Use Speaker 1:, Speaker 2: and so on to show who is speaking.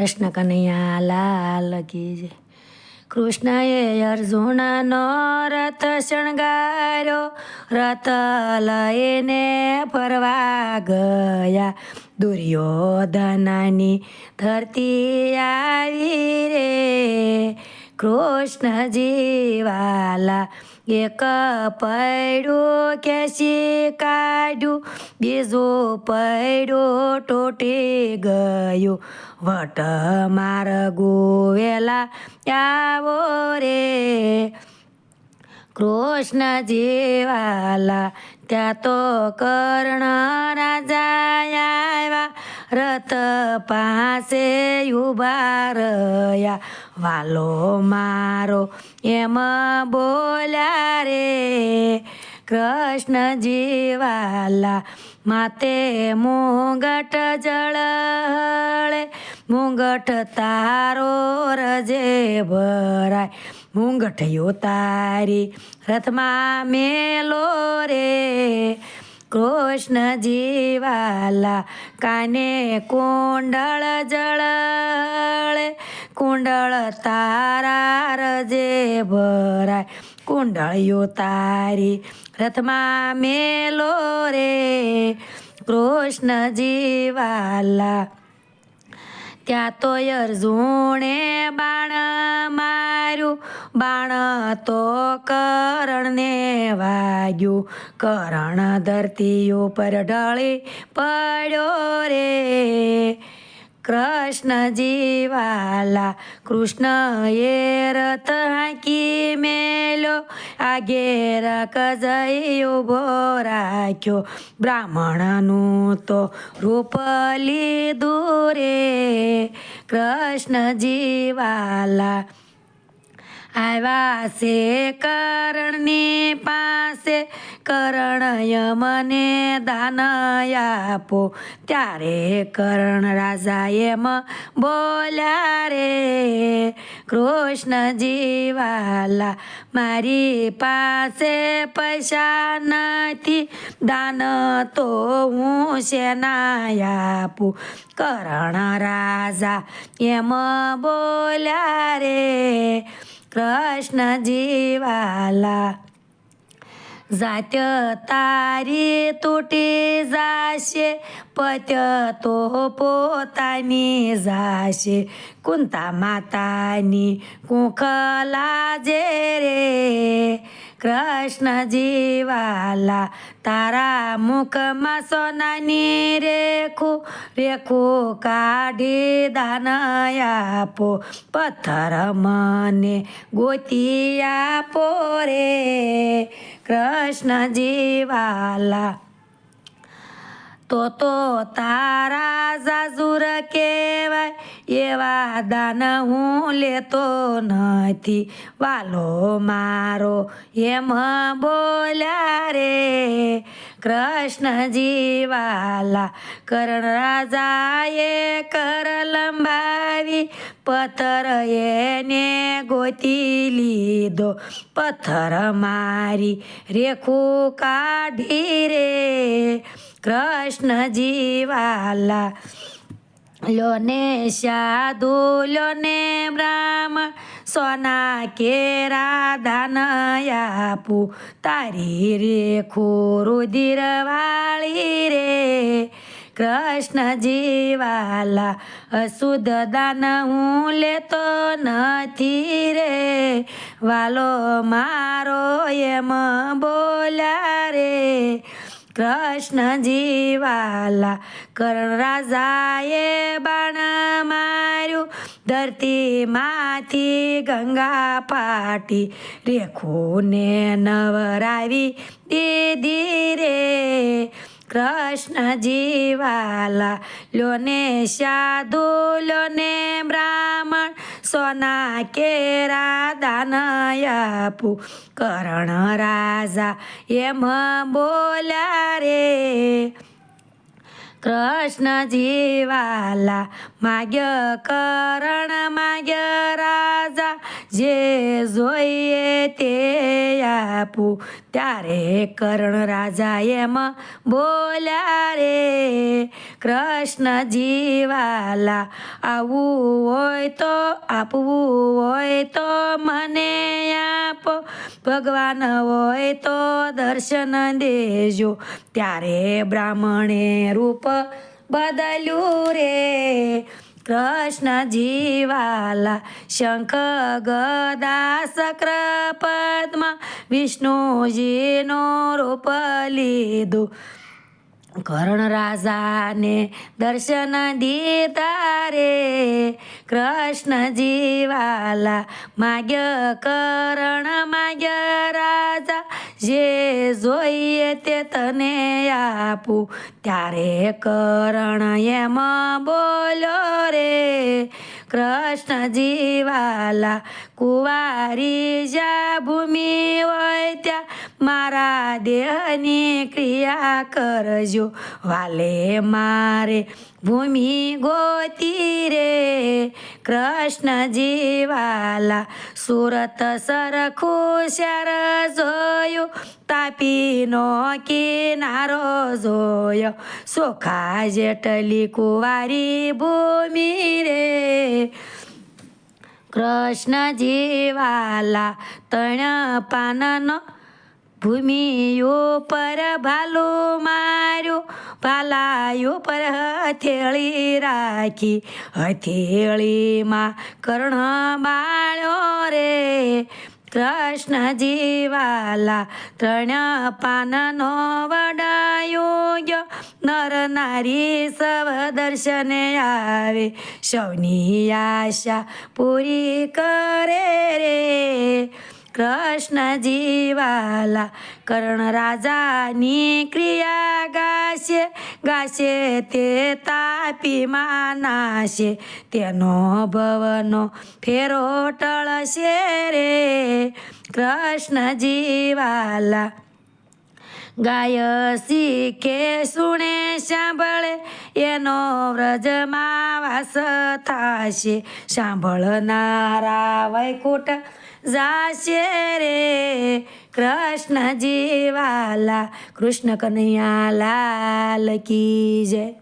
Speaker 1: કૃષ્ણ કનૈયા લાલ કી જય. કૃષ્ણએ અર્જુનનો રથ શણગાર્યો. રથ લઈને ફરવા ગયા. દુર્યોધનાની ધરતી આવી રે. કૃષ્ણ જીવાલા એક પૈડું કેસી કાઢ્યું? બીજું પૈડું તૂટી ગયું. વટ માર ગોવેલા આવો રે. કૃષ્ણ જીવાલા, ત્યાં તો કર્ણ રાજા આવ્યા રથ પાસે ઊભા રહ્યા. વાલો મારો એમ બોલ્યા રે. કૃષ્ણ જીવાલા માતે મોગટ જળહળે. મુંગટ તારો રજે ભરાય. મુંગઠયો તારી રથમાં મેલો રે. કૃષ્ણ જીવાલા કાને કુંડળ જળે કુંડળ તારા રજે ભરાય. કુંડળિયો તારી રથમાં મેલો રે. કૃષ્ણ જીવાલા ત્યાં તો અર્જુણે બાણ માર્યું. બાણ તો કરણને વાગ્યું. કરણ ધરતી ઉપર ઢળી પડ્યો રે. કૃષ્ણ જીવાલા, કૃષ્ણ એ રથ હાંકી મેલો આ રક જઈ ઊભો રાખ્યો. બ્રાહ્મણનું તો રૂપ લીધું રે, કૃષ્ણ જીવાલા. આવ્યા છે કરણની પાસે કરણય મને દાનય આપો. ત્યારે કરણ રાજા એમ બોલ્યા રે કૃષ્ણ જીવાલા મારી પાસે પૈસા નથી, દાન તો હું શેના આપું. કરણ રાજા એમ બોલ્યા રે કૃષ્ણ જીવાલા જાત્ય તારી તૂટી જાશે પત્ય તો પોતાની જાશે કુંતા માતાની કુંખ લાજે રે કૃષ્ણ જીવાલા તારા મુખમાં સોનાની રેખું રેખું કાઢી દાન આપો, પથ્થર મને ગોતી આપો રે. કૃષ્ણ જીવાલા તો તો તારા જાજુર કહેવાય, એવા દાન હું લેતો નથી. વાલો મારો, એમ બોલ્યા રે કૃષ્ણ જીવાલા કરણ રાજાએ કર લંબાવી. પથ્થર એને ગોતી લીધો. પથ્થર મારી રેખું કાઢી રે. કૃષ્ણ જીવાલા લોને સાધુ, લોને બ્રાહ્મણ સોના કેરા દાન આપું. તારી રેખો રુધિર વાળી રે. કૃષ્ણ જીવાલા, અશુદ્ધ દાન હું લેતો નથી રે. વાલો મારો એમ બોલ્યા રે. કૃષ્ણ જીવાલા, કરણ રાજાએ બાણ માર્યું. ધરતીમાંથી ગંગા પાટી, રેખોને નવરાવી દીધી રે. કૃષ્ણ જીવાલા લોને સાધુ લોને બ્રાહ્મણ, સોના કેરા દાન આપું. કરણ રાજા એમ બોલ્યા રે, કૃષ્ણ જીવાલા, માગ્ય કરણ, માગ્ય રાજા જે જોઈએ તે આપું. ત્યારે કર્ણ રાજા એમ બોલ્યા રે કૃષ્ણ જીવાલા આવવું હોય તો આપવું હોય તો મને આપો. ભગવાન હોય તો દર્શન દેજો. ત્યારે બ્રાહ્મણે રૂપ બદલ્યું રે. કૃષ્ણજી જીવાલા શંખ ગદાસ પદ્મ વિષ્ણુજીનો રૂપ લીધું. કર્ણ રાજાને દર્શન દીતા રે. કૃષ્ણ જીવાલા માગ્ય કરણ, માગ્ય રાજા. જે જોઈએ તે તને આપું. ત્યારે કરણ એમ બોલો રે, કૃષ્ણ જીવાલા, કુવારી જા ભૂમિ હોય ત્યાં મારા દેહની ક્રિયા કરજો. વાલે મારે ભૂમિ ગોતી રે. કૃષ્ણ જીવાલા સુરત સરખું શર જોયું. તાપીનો કિનારો જોયો. સોખા જેટલી કુવારી ભૂમિ રે. કૃષ્ણ જીવાલા તણ પાનનો ભૂમિ પર ભાલો માર્યું ભાલાયું પર હથેળી રાખી, હથેળીમાં કર્ણ બાળ્યો રે. કૃષ્ણ જીવાલા ત્રણ પાનનો વડાયો નર નારી સવ દર્શને આવે, સૌની આશા પૂરી કરે રે. કૃષ્ણજી જીવાલા, કર્ણ રાજાની ક્રિયા ગાશે ગાશે તે તાપીમાં નાશે તેનો ભવનો ફેરો ટળશે રે. કૃષ્ણ વાલા ગાય શીખે, સુણે, સાંભળે, એનો વ્રજમાં વાસ થાશે. સાંભળનારા વૈકુટ જાશે રે કૃષ્ણ જીવાલા કૃષ્ણ કનૈયા લાલ કી જય.